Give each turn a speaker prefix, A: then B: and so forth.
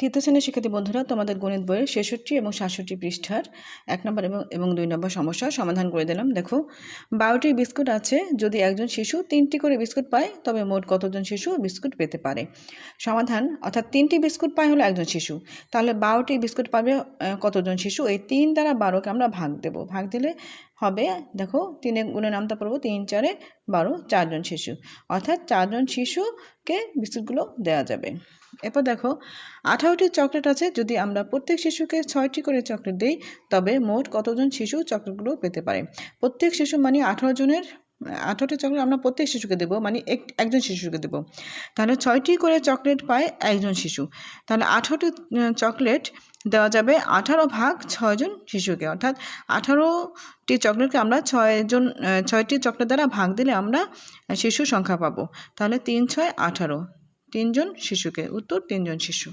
A: তৃতীয় শ্রেণির শিক্ষার্থী বন্ধুরা, তোমাদের গণিত বইয়ের ছেষট্টি এবং সাতষট্টি পৃষ্ঠার এক নম্বর এবং এবং দুই নম্বর সমস্যার সমাধান করে দিলাম। দেখো, বারোটি বিস্কুট আছে, যদি একজন শিশু তিনটি করে বিস্কুট পায়, তবে মোট কতজন শিশু বিস্কুট পেতে পারে? সমাধান, অর্থাৎ তিনটি বিস্কুট পায় হলো একজন শিশু। তাহলে বারোটি বিস্কুট পাবে কতজন শিশু? এই তিন দ্বারা বারোকে আমরা ভাগ দেব। ভাগ দিলে হবে, দেখো, তিনে গুণে নামতে পারব তিন, চারে বারো, চারজন শিশু। অর্থাৎ চারজন শিশুকে বিস্কুটগুলো দেওয়া যাবে। এরপর দেখো আঠারোটি চকলেট আছে, যদি আমরা প্রত্যেক শিশুকে ছয়টি করে চকলেট দিই, তবে মোট কতজন শিশু চকলেটগুলো পেতে পারে? প্রত্যেক শিশু মানে আঠারো জনের, আঠারোটি চকলেট আমরা প্রত্যেক শিশুকে দেবো মানে এক, একজন শিশুকে দেবো। তাহলে ছয়টি করে চকলেট পায় একজন শিশু। তাহলে আঠারোটি চকলেট দেওয়া যাবে আঠারো ভাগ ছয়জন শিশুকে। অর্থাৎ আঠারোটি চকলেটকে আমরা ছয়জন ছয়টি চকলেট দ্বারা ভাগ দিলে আমরা শিশু সংখ্যা পাবো। তাহলে তিন, ছয়, আঠারো, তিনজন শিশুকে, উত্তর তিনজন শিশু।